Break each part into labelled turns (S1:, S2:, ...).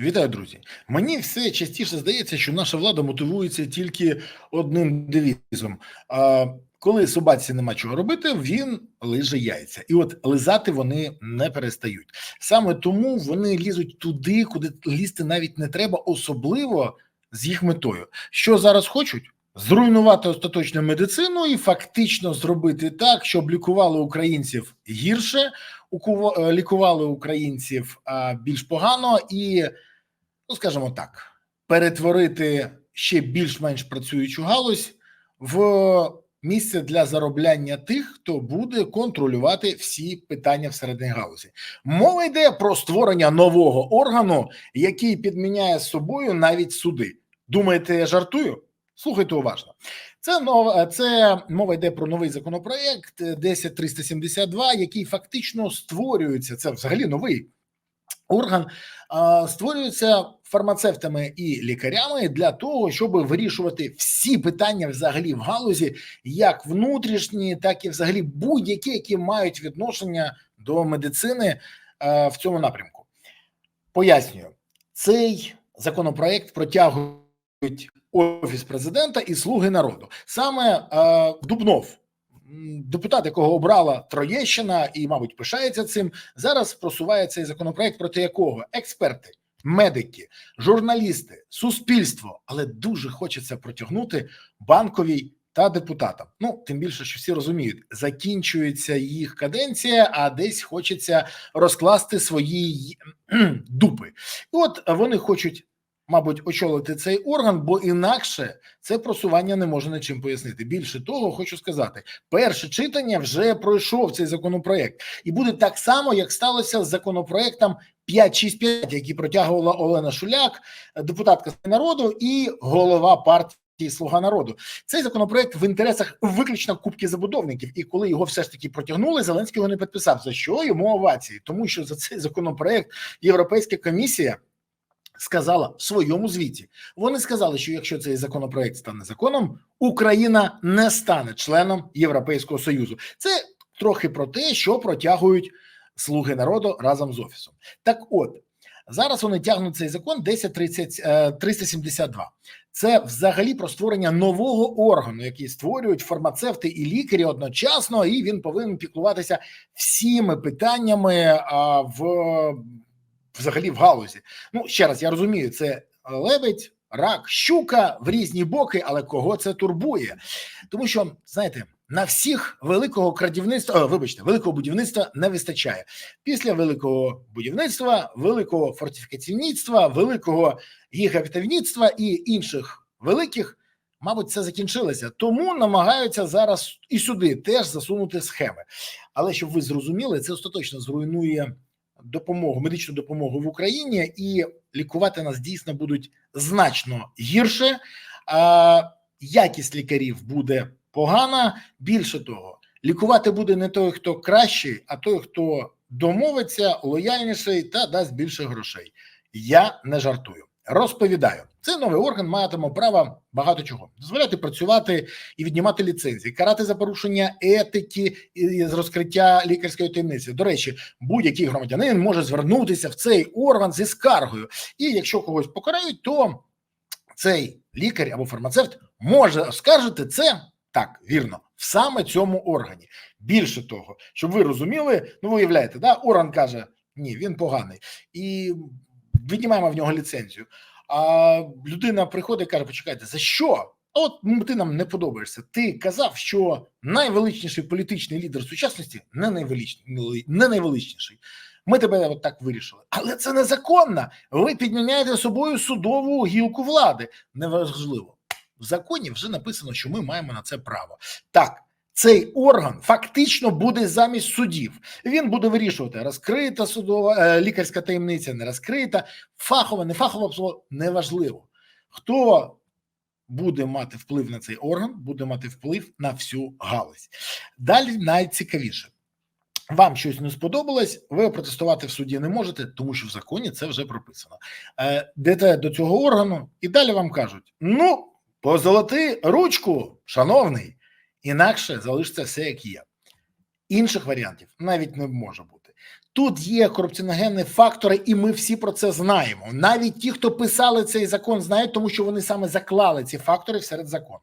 S1: Вітаю, друзі. Мені все частіше здається, що наша влада мотивується тільки одним девізом. А коли собаці нема чого робити, він лиже яйця, і от лизати вони не перестають. Саме тому вони лізуть туди, куди лізти навіть не треба, особливо з їх метою. Що зараз хочуть? Зруйнувати остаточну медицину і фактично зробити так, щоб лікували українців гірше, е, лікували українців більш погано і, ну скажімо так, перетворити ще більш-менш працюючу галузь в місце для заробляння тих, хто буде контролювати всі питання всередині галузі. Мова йде про створення нового органу, який підміняє собою навіть суди. Думаєте, я жартую? Слухайте уважно. Це нова це мова йде про новий законопроект е, 10372, який фактично створюється. Це взагалі новий орган, створюється фармацевтами і лікарями для того, щоб вирішувати всі питання взагалі в галузі, як внутрішні, так і взагалі будь-які, які мають відношення до медицини е, в цьому напрямку. Пояснюю, цей законопроект протягують офіс президента і слуги народу. Саме е, Дубнов, депутат, якого обрала Троєщина, і, мабуть, пишається цим. Зараз просуває цей законопроект, проти якого експерти, медики, журналісти, суспільство, але дуже хочеться протягнути банковій та депутатам. Ну тим більше, що всі розуміють, закінчується їх каденція, а десь хочеться розкласти свої дупи. І от вони хочуть. Мабуть, очолити цей орган, бо інакше це просування не може нічим пояснити. Більше того, хочу сказати, перше читання вже пройшов цей законопроект, і буде так само, як сталося з законопроектом 565, який протягувала Олена Шуляк, депутатка народу і голова партії Слуга народу. Цей законопроект в інтересах виключно кубки забудовників. І коли його все ж таки протягнули, Зеленський його не підписав. За що йому овації? Тому що за цей законопроект Європейська комісія сказала в своєму звіті. Вони сказали, що якщо цей законопроект стане законом, Україна не стане членом Європейського союзу. Це трохи про те, що протягують слуги народу разом з офісом. Так, от зараз вони тягнуть цей закон 1030, е, 372. Це взагалі про створення нового органу, який створюють фармацевти і лікарі одночасно, і він повинен піклуватися всіми питаннями в взагалі в галузі. Ну ще раз я розумію, це лебедь, рак, щука в різні боки, але кого це турбує? Тому що знаєте. На всіх великого крадівництва, о, вибачте, великого будівництва не вистачає. Після великого будівництва, великого фортифікаційництва, великого гігавітівництва і інших великих, мабуть, це закінчилося. Тому намагаються зараз і сюди теж засунути схеми. Але щоб ви зрозуміли, це остаточно зруйнує допомогу, медичну допомогу в Україні, і лікувати нас дійсно будуть значно гірше. Якість лікарів буде погана. Більше того, лікувати буде не той, хто кращий, а той, хто домовиться, лояльніший та дасть більше грошей. Я не жартую. Розповідаю, цей новий орган матиме право багато чого. Дозволяти працювати і віднімати ліцензії, карати за порушення етики з розкриття лікарської таємниці. До речі, будь-який громадянин може звернутися в цей орган зі скаргою, і якщо когось покарають, то цей лікар або фармацевт може оскаржити це. Так вірно в саме цьому органі. Більше того, щоб ви розуміли, ну ви уявляєте, да, орган каже: ні, він поганий, і віднімаємо в нього ліцензію. А людина приходить і каже: Почекайте, за що? От ти нам не подобаєшся. Ти казав, що найвеличніший політичний лідер сучасності не найвеличніший, не найвеличніший. Ми тебе от так вирішили, але це незаконно. Ви підміняєте собою судову гілку влади. Неважливо в законі. Вже написано, що ми маємо на це право. Так, цей орган фактично буде замість судів. Він буде вирішувати, розкрита судова е, лікарська таємниця, не розкрита, фахова, не фахова, абсолютно неважливо. Хто буде мати вплив на цей орган, буде мати вплив на всю галузь. Далі найцікавіше. Вам щось не сподобалось, ви протестувати в суді не можете, тому що в законі це вже прописано. Е, Йдете до цього органу, і далі вам кажуть: ну, позолоти ручку, шановний, інакше залишиться все як є. Інших варіантів навіть не може бути. Тут є корупціоногенні фактори, і ми всі про це знаємо. Навіть ті, хто писали цей закон, знають, тому що вони саме заклали ці фактори серед закону.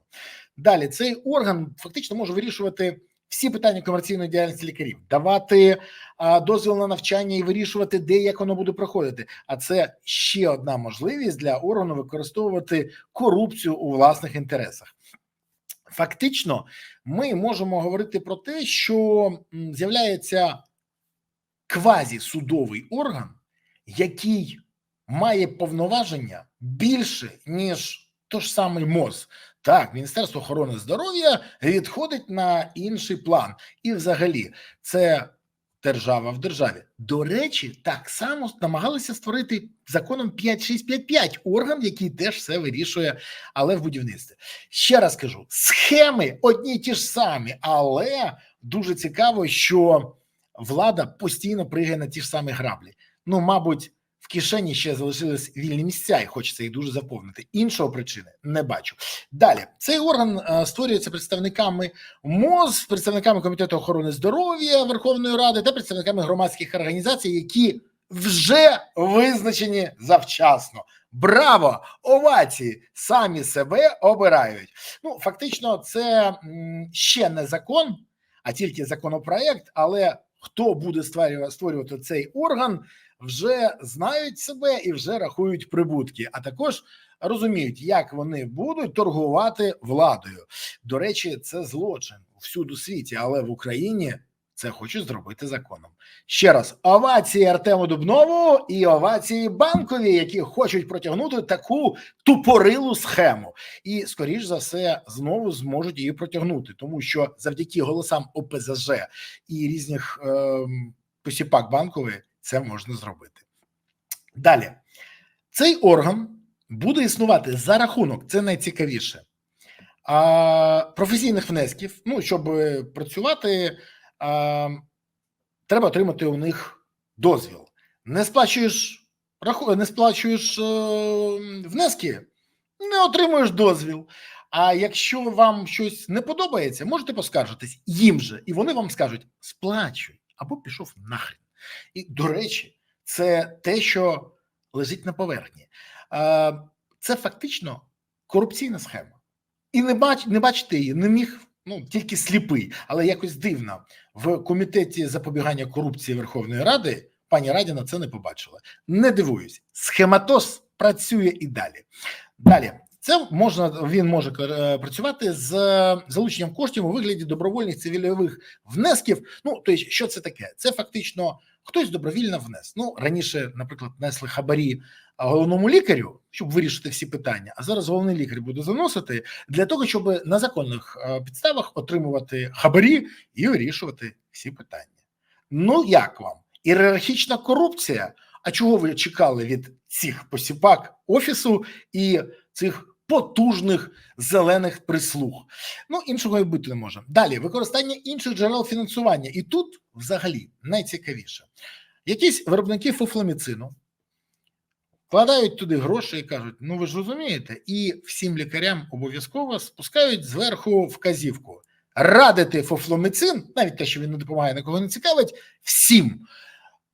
S1: Далі цей орган фактично може вирішувати всі питання комерційної діяльності лікарів, давати а, дозвіл на навчання і вирішувати, де як воно буде проходити. А це ще одна можливість для органу використовувати корупцію у власних інтересах. Фактично, ми можемо говорити про те, що з'являється квазісудовий орган, який має повноваження більше, ніж то ж самий МОЗ. Так, Міністерство охорони здоров'я відходить на інший план. І взагалі, це держава в державі. До речі, так само намагалися створити законом 5655 орган, який теж все вирішує, але в будівництві. Ще раз кажу: схеми одні ті ж самі, але дуже цікаво, що влада постійно пригає на ті ж самі граблі. Ну, мабуть, кишені ще залишились вільні місця, і хочеться їх дуже заповнити. Іншого причини не бачу. Далі цей орган е, створюється представниками МОЗ, представниками комітету охорони здоров'я Верховної Ради та представниками громадських організацій, які вже визначені завчасно. Браво! Овації самі себе обирають. Ну фактично, це ще не закон, а тільки законопроект. Але хто буде створювати цей орган, вже знають себе і вже рахують прибутки, а також розуміють, як вони будуть торгувати владою. До речі, це злочин всюди у світі, але в Україні це хочуть зробити законом. Ще раз овації Артему Дубнову і овації банкові, які хочуть протягнути таку тупорилу схему, і скоріш за все знову зможуть її протягнути, тому що завдяки голосам ОПЗЖ і різних е, посіпак банкових це можна зробити. Далі цей орган буде існувати за рахунок, це найцікавіше. Професійних внесків, ну щоб працювати, а, треба отримати у них дозвіл. Не сплачуєш не сплачуєш е, внески, не отримуєш дозвіл. А якщо вам щось не подобається, можете поскаржитись їм же, і вони вам скажуть: сплачуй або пішов нахрен. І до речі, це те, що лежить на поверхні. Е, Це фактично корупційна схема. І не бач, не бачити її, не міг ну тільки сліпий, але якось дивно в комітеті запобігання корупції Верховної Ради. Пані Радіна це не побачила. Не дивуюсь, схематоз працює і далі. Далі це можна він може е, працювати з залученням коштів у вигляді добровольних цивільових внесків. Ну тобто, що це таке? Це фактично хтось добровільно внес. Ну раніше, наприклад, несли хабарі головному лікарю, щоб вирішити всі питання. А зараз головний лікар буде заносити для того, щоб на законних е, підставах отримувати хабарі і вирішувати всі питання. Ну як вам ієрархічна корупція? А чого ви чекали від цих посіпак офісу і цих потужних зелених прислуг? Ну іншого і бути не може. Далі використання інших джерел фінансування, і тут взагалі найцікавіше. Якісь виробники фуфломіцину вкладають туди гроші і кажуть: ну ви ж розумієте, і всім лікарям обов'язково спускають зверху вказівку радити фуфломіцин, навіть те, що він не допомагає, нікого не цікавить, всім.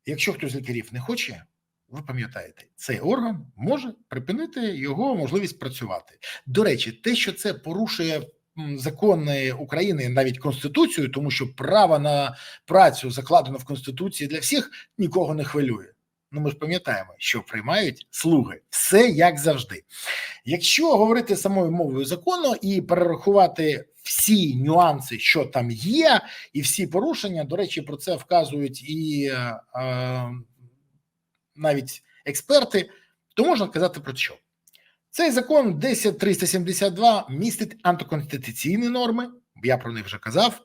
S1: Якщо хтось з лікарів не хоче, ви пам'ятаєте, цей орган може припинити його можливість працювати. До речі, те, що це порушує закони України, навіть конституцію, тому що право на працю закладено в конституції для всіх нікого не хвилює. Ну, ми ж пам'ятаємо, що приймають слуги, все як завжди. Якщо говорити самою мовою закону і перерахувати всі нюанси, що там є, і всі порушення, до речі, про це вказують і е, навіть експерти, то можна казати про що? Цей закон 10372 містить антиконституційні норми. Я про них вже казав.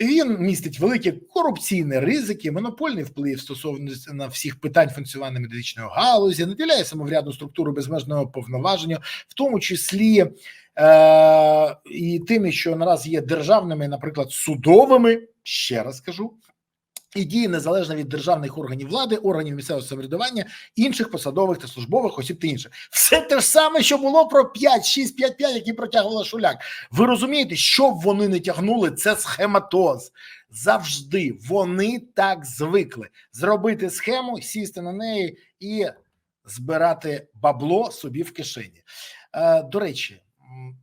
S1: Він містить великі корупційні ризики, монопольний вплив стосовно на всіх питань функціонування медичної галузі, наділяє самоврядну структуру безмежного повноваження, в тому числі е- і тими, що наразі є державними, наприклад, судовими. Ще раз кажу, і діє незалежно від державних органів влади, органів місцевого самоврядування, інших посадових та службових осіб та інше. Все те ж саме, що було про 5, 6, 5, 5, які протягувала Шуляк. Ви розумієте, що б вони не тягнули, це схематоз. Завжди вони так звикли зробити схему, сісти на неї і збирати бабло собі в кишені. Е, до речі,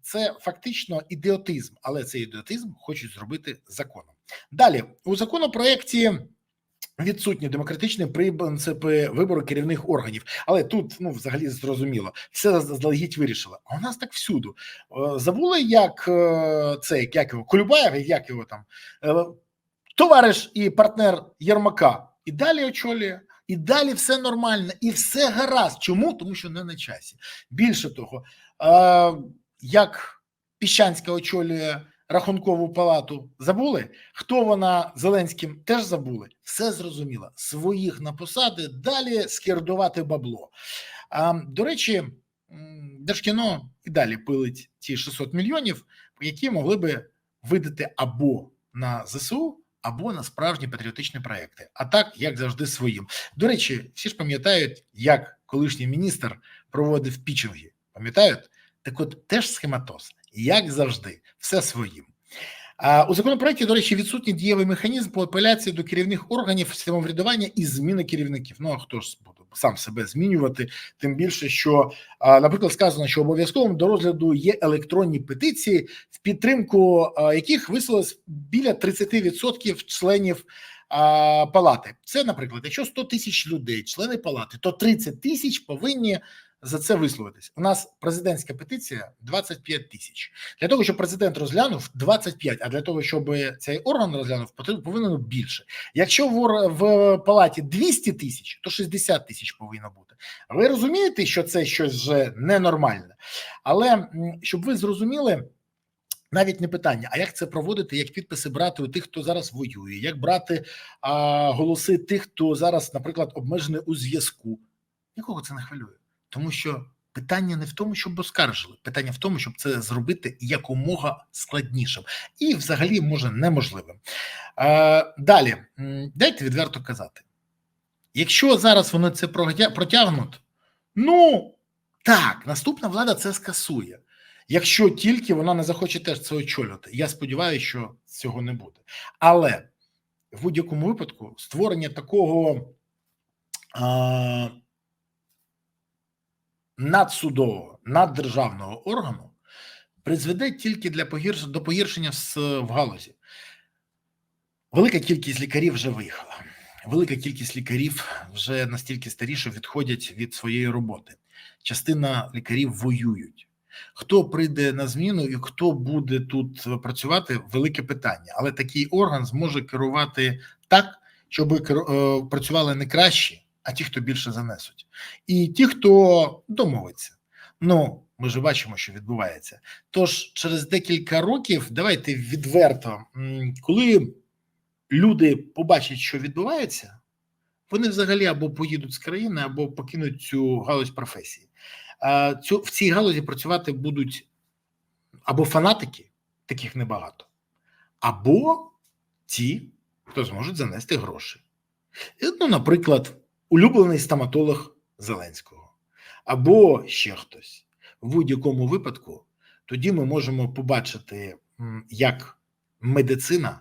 S1: це фактично ідіотизм, але цей ідіотизм хочуть зробити законом. Далі у законопроекті відсутні демократичні принципи вибору керівних органів, але тут ну взагалі зрозуміло, все заздалегідь вирішили. А у нас так всюду Е, забули, як е, цей як його Колюбаєв, як його там е, товариш і партнер Єрмака, і далі очолює. І далі все нормально, і все гаразд. Чому? Тому що не на часі. Більше того, як Піщанська очолює рахункову палату, забули? Хто вона Зеленським теж забули? Все зрозуміло. Своїх на посади далі скердувати бабло. А, до речі, Держкіно і далі пилить ті 600 мільйонів, які могли би видати або на ЗСУ, або на справжні патріотичні проекти, а так як завжди своїм. До речі, всі ж пам'ятають, як колишній міністр проводив пічинги. Пам'ятають? Так, от теж схематоз, як завжди, все своїм. У законопроекті, до речі, відсутній дієвий механізм по апеляції до керівних органів самоврядування і зміни керівників. Ну а хто ж буде сам себе змінювати? Тим більше, що, наприклад, сказано, що обов'язковим до розгляду є електронні петиції, в підтримку яких висловилось біля 30% членів палати. Це, наприклад, якщо 100 тисяч людей, члени палати, то 30 тисяч повинні за це висловитись. У нас президентська петиція 25 тисяч. Для того, щоб президент розглянув 25, а для того, щоб цей орган розглянув, повинно більше. Якщо в, в палаті 200 тисяч, то 60 тисяч повинно бути. Ви розумієте, що це щось вже ненормальне, але щоб ви зрозуміли. Навіть не питання, а як це проводити, як підписи брати у тих, хто зараз воює, як брати а, голоси тих, хто зараз, наприклад, обмежений у зв'язку. Нікого це не хвилює, тому що питання не в тому, щоб оскаржили, питання в тому, щоб це зробити якомога складнішим і, взагалі, може неможливим. Е, далі, дайте відверто казати, якщо зараз вони це протягнуть, ну так, наступна влада це скасує. Якщо тільки вона не захоче теж це очолювати. Я сподіваюся, що цього не буде. Але в будь-якому випадку створення такого надсудового, наддержавного органу призведе тільки для погірш... до погіршення в, галузі. Велика кількість лікарів вже виїхала. Велика кількість лікарів вже настільки старі, що відходять від своєї роботи. Частина лікарів воюють. Хто прийде на зміну і хто буде тут працювати велике питання. Але такий орган зможе керувати так, щоб е, працювали не кращі, а ті, хто більше занесуть, і ті, хто домовиться. Ну, ми ж бачимо, що відбувається. Тож через декілька років давайте відверто, коли люди побачать, що відбувається, вони взагалі або поїдуть з країни, або покинуть цю галузь професії. Цю в цій галузі працювати будуть або фанатики, таких небагато, або ті, хто зможуть занести гроші. Ну, наприклад, улюблений стоматолог Зеленського, або ще хтось. В будь-якому випадку тоді ми можемо побачити, як медицина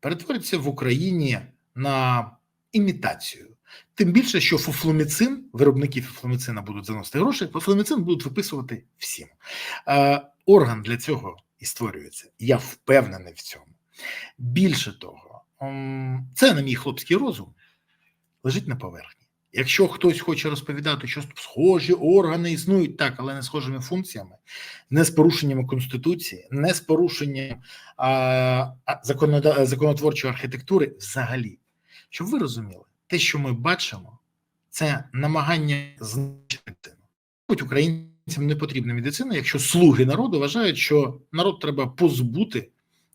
S1: перетвориться в Україні на імітацію. Тим більше, що фуфломіцин, виробники фуфломіцина будуть заносити гроші, фуфломіцин будуть виписувати всім. Е, орган для цього і створюється. Я впевнений в цьому. Більше того, це на мій хлопський розум лежить на поверхні. Якщо хтось хоче розповідати, що схожі органи існують так, але не схожими функціями, не з порушеннями конституції, не з порушенням а, законода- законотворчої архітектури, взагалі, щоб ви розуміли, те, що ми бачимо, це намагання знищити. Будь українцям не потрібна медицина, якщо слуги народу вважають, що народ треба позбути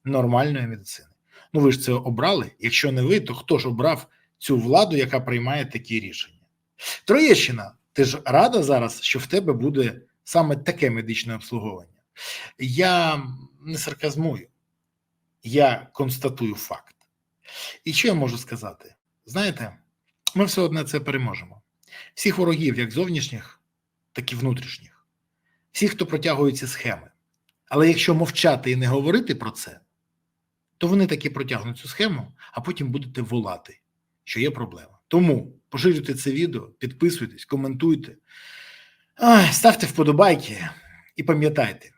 S1: нормальної медицини. Ну ви ж це обрали. Якщо не ви, то хто ж обрав цю владу, яка приймає такі рішення? Троєщина, ти ж рада зараз, що в тебе буде саме таке медичне обслуговування. Я не сарказмую, я констатую факт. І що я можу сказати? знаєте, ми все одне це переможемо. Всіх ворогів, як зовнішніх, так і внутрішніх, всіх, хто протягує ці схеми. Але якщо мовчати і не говорити про це, то вони таки протягнуть цю схему, а потім будете волати, що є проблема. Тому поширюйте це відео, підписуйтесь, коментуйте, ставте вподобайки і пам'ятайте,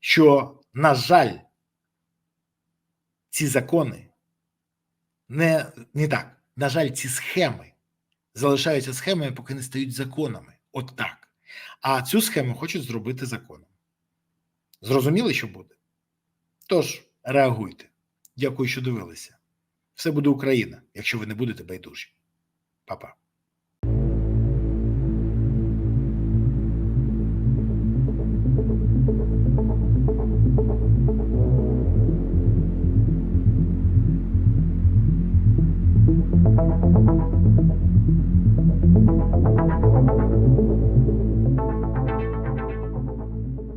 S1: що, на жаль, ці закони не, не так. На жаль, ці схеми залишаються схемами, поки не стають законами. От так. А цю схему хочуть зробити законом. Зрозуміли, що буде? Тож, реагуйте. Дякую, що дивилися. Все буде Україна, якщо ви не будете байдужі. Па-па.